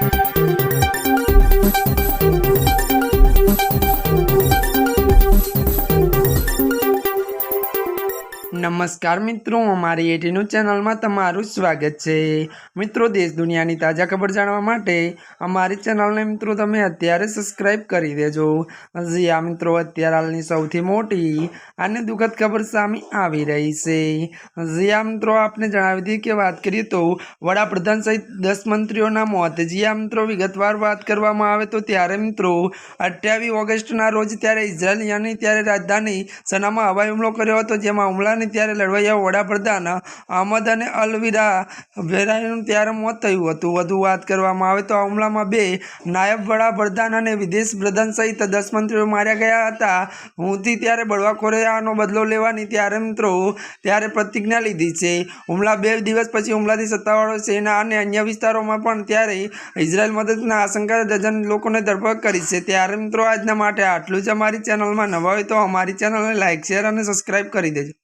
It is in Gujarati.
Thank you. નમસ્કાર મિત્રો, અમારી એટીનું ચેનલમાં તમારું સ્વાગત છે. મિત્રો, દેશ દુનિયાની તાજા ખબર જાણવા માટે અમારી ચેનલને મિત્રો તમે અત્યારે સબસ્ક્રાઇબ કરી દેજો. હજી આ મિત્રો, અત્યારે હાલની સૌથી મોટી અને દુઃખદ ખબર સામે આવી રહી છે. હજી આ મિત્રો, આપને જણાવી દઈએ કે વાત કરીએ તો વડાપ્રધાન સહિત દસ મંત્રીઓના મોત. જી આ મિત્રો, વિગતવાર વાત કરવામાં આવે તો ત્યારે મિત્રો અઠ્યાવીસ ઓગસ્ટના રોજ ત્યારે ઇઝરાયલિયાની ત્યારે રાજધાની સનામાં હવાઈ હુમલો કર્યો હતો, જેમાં હુમલાની ત્યારે લડવૈયા વડાપ્રધાન અહમદ અને અલવિરા વેરાયનું ત્યારે મોત થયું હતું. વધુ વાત કરવામાં આવે તો આ હુમલામાં બે નાયબ વડાપ્રધાન અને વિદેશ પ્રધાન સહિત દસ મંત્રીઓ માર્યા ગયા હતા. હુંથી ત્યારે બળવાખોરે આનો બદલો લેવાની ત્યારે મિત્રો ત્યારે પ્રતિજ્ઞા લીધી છે. હુમલા બે દિવસ પછી હુમલાથી સત્તાવાળો સેના અને અન્ય વિસ્તારોમાં પણ ત્યારે ઇઝરાયલ મદદના આશંકા ડઝન લોકોને ધરપકડ કરી છે. ત્યારે મિત્રો આજના માટે આટલું જ અમારી ચેનલમાં નવા હોય તો અમારી ચેનલને લાઇક શેર અને સબસ્ક્રાઈબ કરી દેજો.